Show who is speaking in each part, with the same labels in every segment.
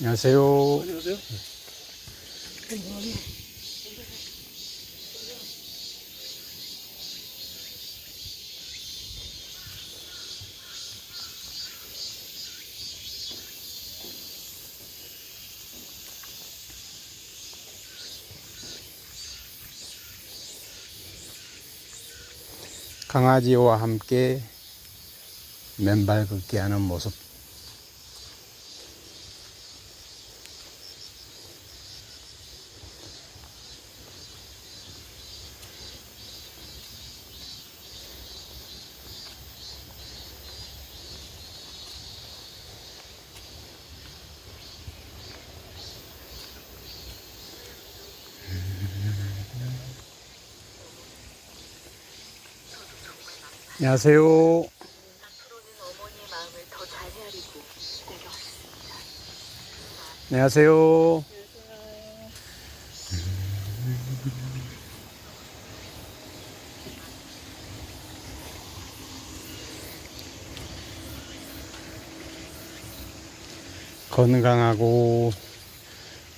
Speaker 1: 안녕하세요.
Speaker 2: 안녕하세요.
Speaker 1: 강아지와 함께 맨발 걷기 하는 모습. 안녕하세요.
Speaker 3: 앞으로는 어머니의 마음을 더 잘 헤아리고 기다 려왔습니다.
Speaker 1: 안녕하세요. 건강하고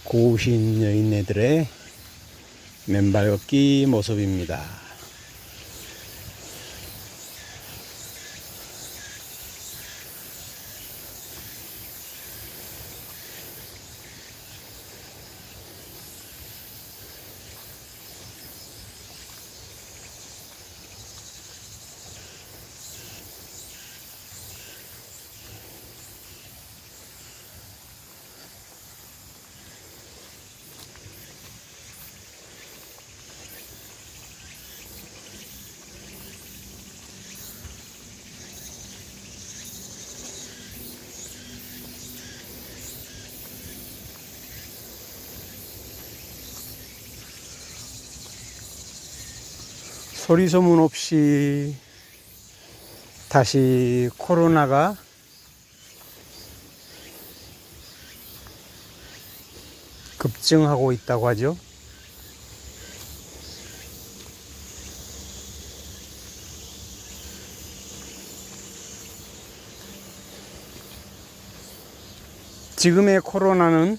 Speaker 1: 고우신 여인네들의 맨발 걷기 모습입니다. 소리 소문 없이 다시 코로나가 급증하고 있다고 하죠. 지금의 코로나는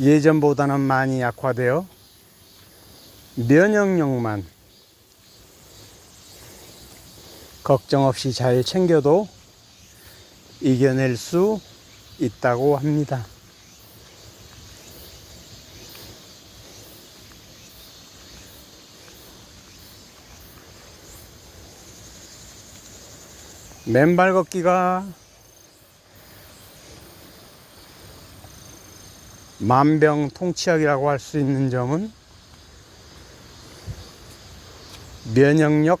Speaker 1: 예전보다는 많이 약화되어 면역력만 걱정 없이 잘 챙겨도 이겨낼 수 있다고 합니다. 맨발 걷기가 만병통치약이라고 할 수 있는 점은 면역력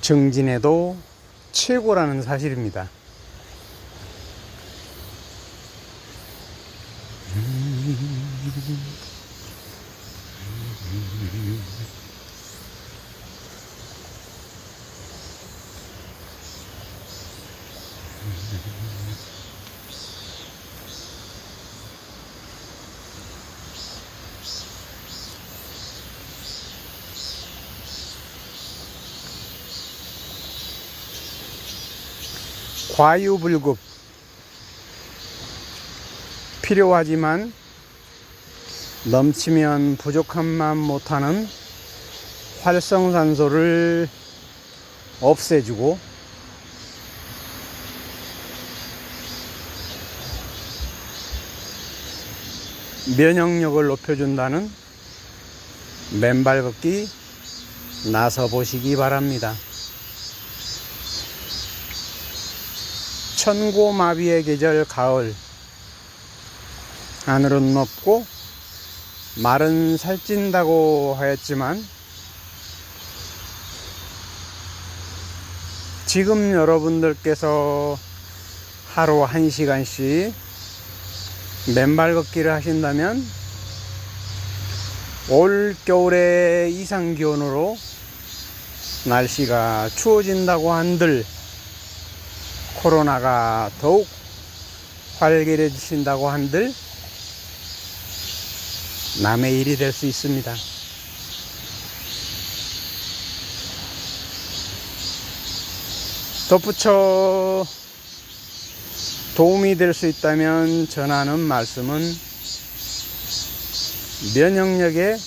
Speaker 1: 증진에도 최고라는 사실입니다. 과유불급 필요하지만 넘치면 부족함만 못하는 활성산소를 없애주고 면역력을 높여준다는 맨발 걷기 나서 보시기 바랍니다. 천고마비의 계절 가을. 하늘은 높고 말은 살찐다고 하였지만 지금 여러분들께서 하루 한 시간씩 맨발 걷기를 하신다면 올 겨울의 이상 기온으로 날씨가 추워진다고 한들 코로나가 더욱 활기해지신다고 한들 남의 일이 될 수 있습니다. 덧붙여 도움이 될 수 있다면 전하는 말씀은 면역력의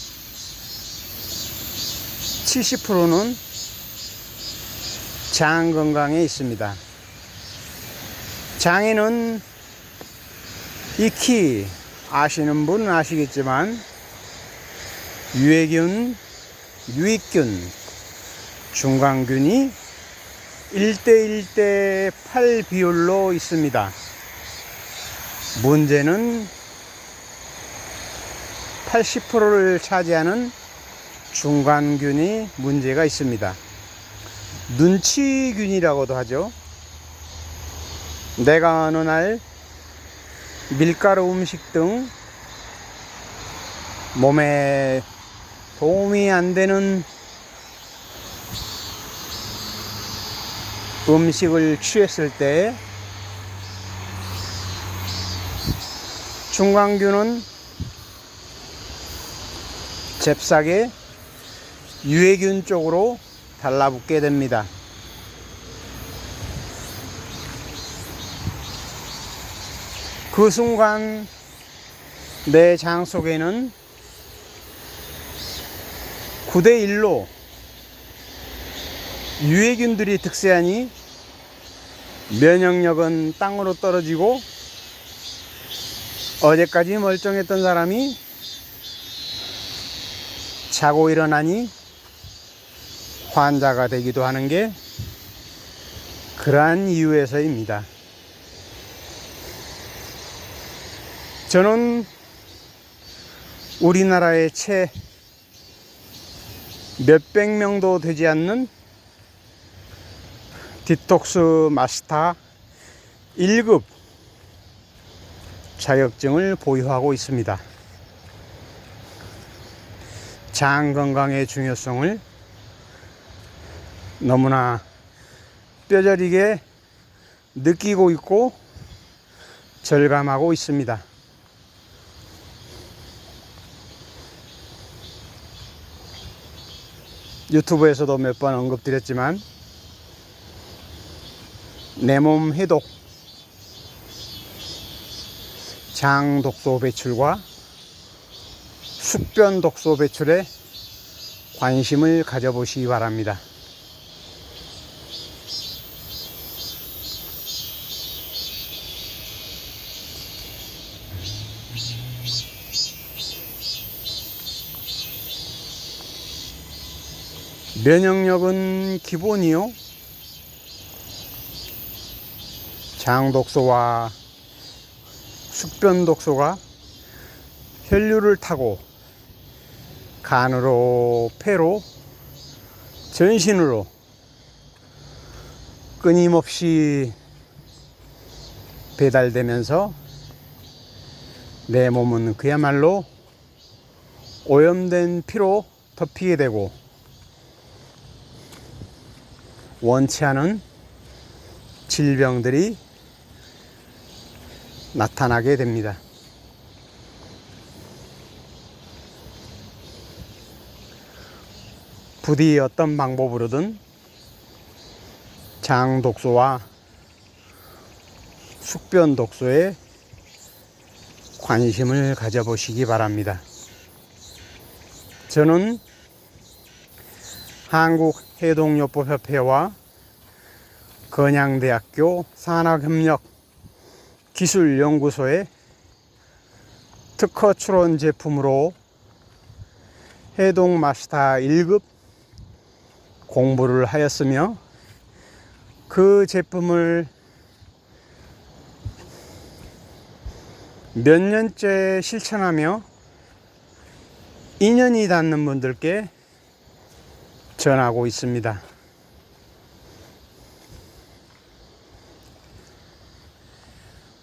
Speaker 1: 70%는 장 건강에 있습니다. 장에는 익히 아시는 분은 아시겠지만 유해균, 유익균, 중간균이 1대1대 8 비율로 있습니다. 문제는 80%를 차지하는 중간균이 문제가 있습니다. 눈치균이라고도 하죠. 내가 어느 날 밀가루 음식 등 몸에 도움이 안 되는 음식을 취했을 때 중간균은 잽싸게 유해균 쪽으로 달라붙게 됩니다. 그 순간 내 장 속에는 9대1로 유해균들이 득세하니 면역력은 땅으로 떨어지고 어제까지 멀쩡했던 사람이 자고 일어나니 환자가 되기도 하는 게 그러한 이유에서입니다. 저는 우리나라의 채 몇백 명도 되지 않는 디톡스 마스터 1급 자격증을 보유하고 있습니다. 장 건강의 중요성을 너무나 뼈저리게 느끼고 있고 절감하고 있습니다. 유튜브에서도 몇 번 언급드렸지만 내 몸 해독 장 독소 배출과 숙변 독소 배출에 관심을 가져보시기 바랍니다. 면역력은 기본이요. 장 독소와 숙변 독소가 혈류를 타고 간으로 폐로 전신으로 끊임없이 배달되면서 내 몸은 그야말로 오염된 피로 덮이게 되고 원치 않은 질병들이 나타나게 됩니다. 부디 어떤 방법으로든 장 독소와 숙변 독소에 관심을 가져보시기 바랍니다. 저는 한국해동요법협회와 건양대학교 산학협력 기술연구소의 특허 출원 제품으로 해동 마스터 1급 공부를 하였으며 그 제품을 몇 년째 실천하며 2년이 닿는 분들께 전하고 있습니다.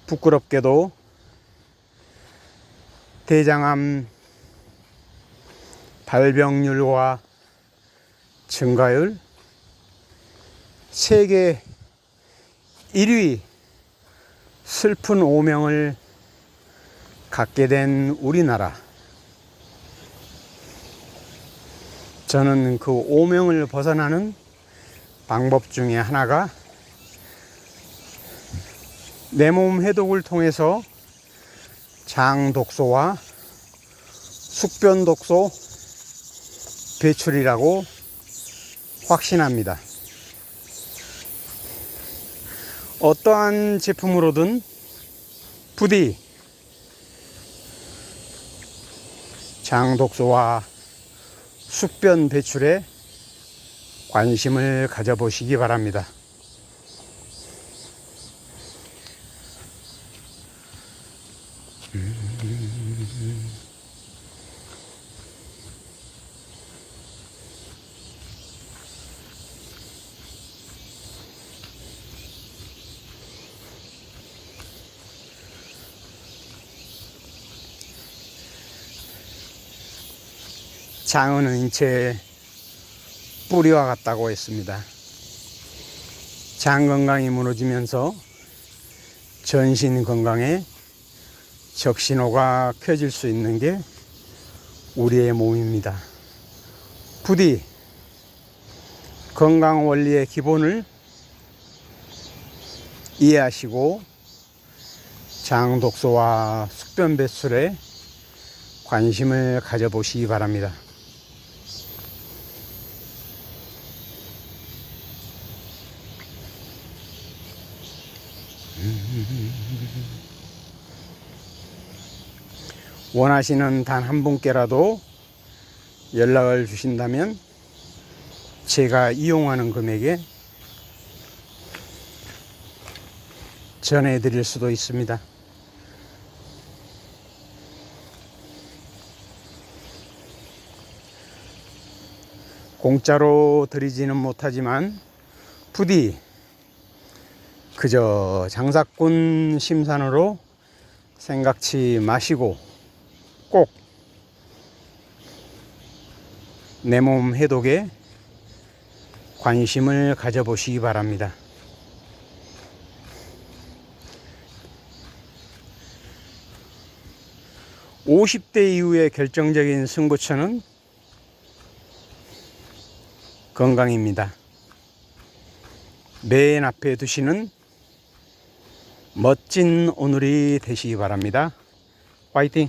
Speaker 1: 부끄럽게도 대장암 발병률과 증가율 세계 1위 슬픈 오명을 갖게 된 우리나라. 저는 그 오명을 벗어나는 방법 중에 하나가 내 몸 해독을 통해서 장 독소와 숙변 독소 배출이라고 확신합니다. 어떠한 제품으로든 부디 장 독소와 숙변 배출에 관심을 가져보시기 바랍니다. 장어는 인체 뿌리와 같다고 했습니다. 장 건강이 무너지면서 전신 건강에 적신호가 켜질 수 있는 게 우리의 몸입니다. 부디 건강 원리의 기본을 이해하시고 장 독소와 숙변 배출에 관심을 가져보시기 바랍니다. 원하시는 단 한 분께라도 연락을 주신다면 제가 이용하는 금액에 전해 드릴 수도 있습니다. 공짜로 드리지는 못하지만 부디 그저 장사꾼 심산으로 생각치 마시고 꼭 내 몸 해독에 관심을 가져보시기 바랍니다. 오십 대 이후의 결정적인 승부처는 건강입니다. 맨 앞에 두시는 멋진 오늘이 되시기 바랍니다. 화이팅!